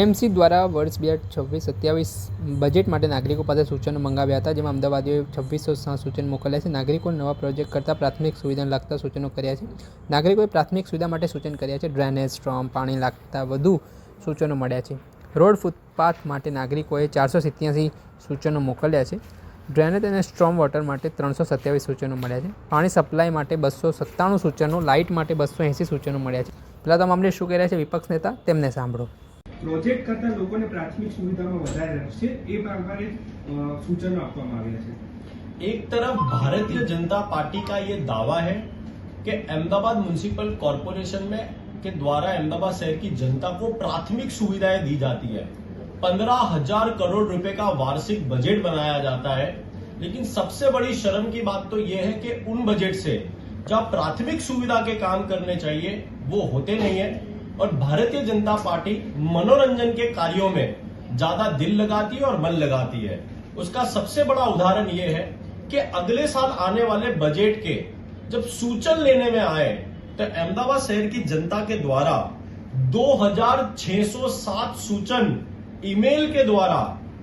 MC દ્વારા વર્ષ બે હજાર છવ્વીસ સત્યાવીસ બજેટ માટે નાગરિકો પાસે સૂચનો મંગાવ્યા હતા, જેમાં અમદાવાદીઓએ છવ્વીસો સૂચન મોકલ્યા છે. નાગરિકો નવા પ્રોજેક્ટ કરતાં પ્રાથમિક સુવિધાને લાગતા સૂચનો કર્યા છે. નાગરિકોએ પ્રાથમિક સુવિધા માટે સૂચન કર્યા છે. ડ્રેનેજ સ્ટ્રોમ પાણી લાગતા વધુ સૂચનો મળ્યા છે. રોડ ફૂટપાથ માટે નાગરિકોએ ચારસો સિત્યાસી સૂચનો મોકલ્યા છે. ડ્રેનેજ અને સ્ટ્રોમ વોટર માટે ત્રણસો સત્યાવીસ સૂચનો મળ્યા છે. પાણી સપ્લાય માટે બસો સત્તાણું સૂચનો લાઇટ માટે બસો એંસી સૂચનો મળ્યા છે. પહેલાં તો મામલે શું કહી રહ્યા છે વિપક્ષ નેતા, તેમને સાંભળો. પ્રોજેક્ટ કરતા લોકોને પ્રાથમિક સુવિધામાં વધારે રસ છે એ પ્રકારે અ, સૂચનો આપવામાં આવ્યા છે एक तरफ भारतीय जनता पार्टी का ये दावा है कि अहमदाबाद म्यूनिसिपल कॉरपोरेशन में के द्वारा अहमदाबाद शहर की जनता को प्राथमिक सुविधाएं दी जाती है पंद्रह हजार करोड़ रुपए का वार्षिक बजट बनाया जाता है लेकिन सबसे बड़ी शर्म की बात तो यह है कि उन बजट से जहां प्राथमिक सुविधा के काम करने चाहिए वो होते नहीं है और भारतीय जनता पार्टी मनोरंजन के कार्यों में ज़्यादा दिल लगाती है और मन लगाती है। उसका सबसे बड़ा उदाहरण यह है कि अगले साल आने वाले बजट के जब सूचन लेने में आए तो अहमदाबाद शहर की जनता के द्वारा 2607 सूचन ईमेल के द्वारा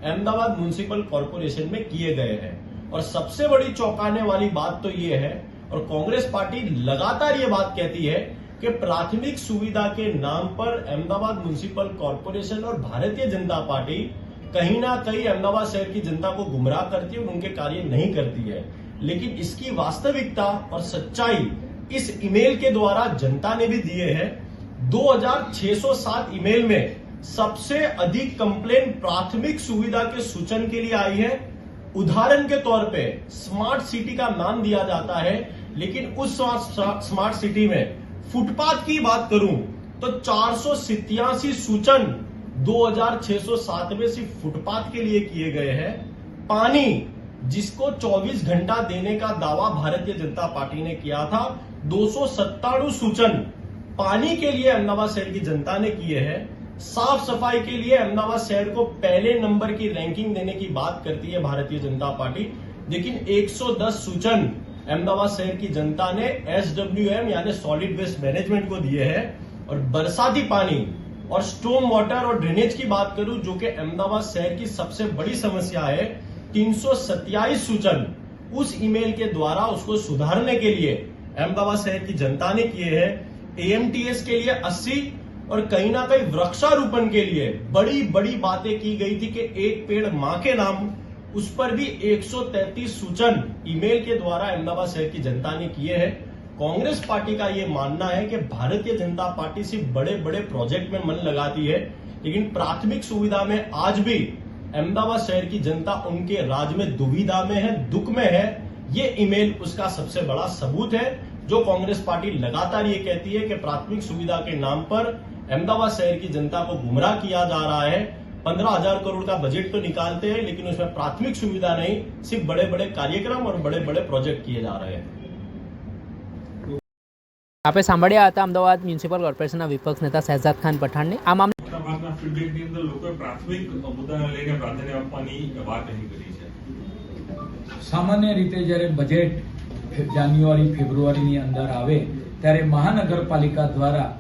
अहमदाबाद म्यूनिसिपल कॉरपोरेशन में किए गए हैं। और सबसे बड़ी चौंकाने वाली बात तो ये है, और कांग्रेस पार्टी लगातार ये बात कहती है कि प्राथमिक सुविधा के नाम पर अहमदाबाद म्यूनिसिपल कॉरपोरेशन और भारतीय जनता पार्टी कहीं ना कहीं अहमदाबाद शहर की जनता को गुमराह करती है और उनके कार्य नहीं करती है। लेकिन इसकी वास्तविकता और सच्चाई इस ईमेल के द्वारा जनता ने भी दिए हैं। 2607 ईमेल में सबसे अधिक कंप्लेन प्राथमिक सुविधा के सूचन के लिए आई है। उदाहरण के तौर पे स्मार्ट सिटी का नाम दिया जाता है, लेकिन उस स्मार्ट सिटी में फुटपाथ की बात करूँ तो चार सौ सितयासी सूचन 2607 में सिर्फ़ फुटपाथ के लिए किए गए हैं। पानी, जिसको 24 घंटा देने का दावा भारतीय जनता पार्टी ने किया था, दो सौ सूचन पानी के लिए अहमदाबाद शहर की जनता ने किए हैं। साफ़ सफ़ाई के लिए अहमदाबाद शहर को पहले नंबर की रैंकिंग देने की बात करती है भारतीय जनता पार्टी। लेकिन 110 सूचन अहमदाबाद शहर की जनता ने एसडब्ल्यूएम यानी सॉलिड वेस्ट मैनेजमेंट को दिए हैं और बरसाती पानी और स्टोम वाटर और ड्रेनेज की बात करूँ, जो कि अहमदाबाद शहर की सबसे बड़ी समस्या है, तीन सूचन उस ईमेल के द्वारा उसको सुधारने के लिए अहमदाबाद शहर की जनता ने किए हैं। एएमटीएस के लिए 80 और कहीं ना कहीं वृक्षारोपण के लिए बड़ी बड़ी बातें की गई थी कि एक पेड़ माँ के नाम उस पर भी 133 सूचन ईमेल के द्वारा अहमदाबाद शहर की जनता ने किए हैं। कांग्रेस पार्टी का ये मानना है कि भारतीय जनता पार्टी सिर्फ़ बड़े बड़े प्रोजेक्ट में मन लगाती है, लेकिन प्राथमिक सुविधा में आज भी अहमदाबाद शहर की जनता उनके राज में दुविधा में है, दुख में है। ये ईमेल उसका सबसे बड़ा सबूत है, जो कांग्रेस पार्टी लगातार ये कहती है कि प्राथमिक सुविधा के नाम पर अहमदाबाद शहर की जनता को गुमराह किया जा रहा है। पंद्रह हजार करोड़ का बजट तो निकालते हैं लेकिन उसमें प्राथमिक सुविधा नहीं सिर्फ बड़े बड़े कार्यक्रम और बड़े बड़े प्रोजेक्ट किए जा रहे हैं આપણે સાંભળ્યા હતા અમદાવાદ મ્યુનિસિપલ કોર્પોરેશનના વિપક્ષ નેતા શહેજાદ ખાન પઠાણને આ મામલે મોટાભાગના ફીડબેકની અંદર લોકોએ પ્રાથમિક મુદ્દાને લઈને પ્રાધાન્ય આપવાની વાત અહીં કરી છે સામાન્ય રીતે જ્યારે બજેટ જાન્યુઆરી ફેબ્રુઆરીની અંદર આવે ત્યારે મહાનગરપાલિકા દ્વારા આ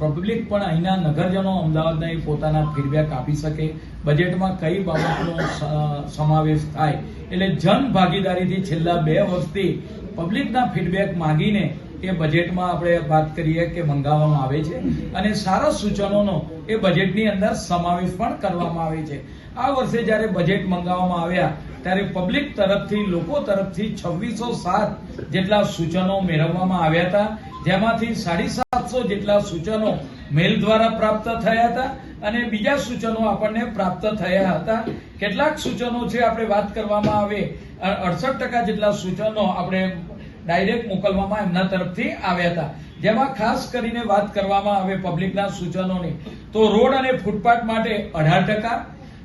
પબ્લિક પણ અહીંના નગરજનો અમદાવાદના એ પોતાના ફીડબેક આપી શકે. બજેટમાં કઈ બાબતનો સમાવેશ થાય. એટલે જન ભાગીદારીથી છેલ્લા બે વર્ષથી પબ્લિકના ફીડબેક માંગીને એ બજેટમાં આપણે વાત કરીએ કે મંગાવવામાં આવે છે. અને સારા સૂચનોનો એ બજેટની અંદર સમાવેશ પણ કરવામાં આવે છે. આ વર્ષે જ્યારે બજેટ મંગાવવામાં આવ્યા, ત્યારે પબ્લિક તરફથી, લોકો તરફથી છવ્વીસો સાત જેટલા સૂચનો મેળવવામાં આવ્યા હતા. જેમાંથી સાડી સાતસો જેટલા સૂચનો મેલ દ્વારા પ્રાપ્ત થયા હતા અને બીજા સૂચનો આપણને પ્રાપ્ત થયા હતા. કેટલાક સૂચનો છે આપણે વાત કરવામાં આવે અડસઠ ટકા જેટલા સૂચનો આપણે ડાયરેક્ટ મોકલવામાં એમના તરફથી આવ્યા હતા. જેમાં ખાસ કરીને વાત કરવામાં આવે પબ્લિકના સૂચનોની, તો રોડ અને ફૂટપાથ માટે અઢાર ટકા,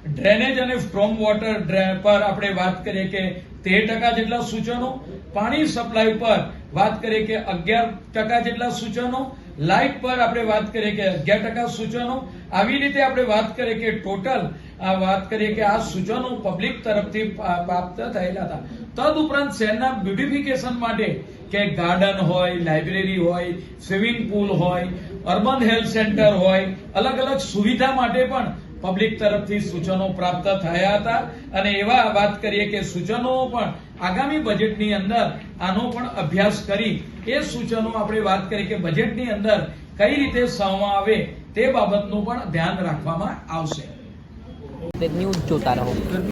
ડ્રેનેજ અને સ્ટ્રોંગ વોટર પર આપણે વાત કરીએ કે તેર ટકા જેટલા સૂચનો પાણી સપ્લાય પર વાત કરીએ કે અગિયાર ટકા જેટલા સૂચનો, લાઇટ પર આપણે વાત કરીએ કે અગિયાર ટકા સૂચનો. આવી રીતે આપણે વાત કરીએ કે ટોટલ, આ વાત કરીએ કે આ સૂચનો પબ્લિક તરફથી પ્રાપ્ત થયેલા હતા. તદુપરાંત શહેરના બ્યુટિફિકેશન માટે કે ગાર્ડન હોય, લાઇબ્રેરી હોય, સ્વિમિંગ પુલ હોય, અર્બન હેલ્થ સેન્ટર હોય અલગ અલગ સુવિધા માટે પણ પબ્લિક તરફથી સૂચનો પ્રાપ્ત થયા હતા. અને એવા વાત કરીએ કે સૂચનો પણ આગામી બજેટની અંદર આનો પણ અભ્યાસ કરી એ સૂચનો આપણે વાત કરી કે બજેટની અંદર કઈ રીતે સામા આવે તે બાબતનું પણ ધ્યાન રાખવામાં આવશે. ન્યૂઝ જોતા રહો.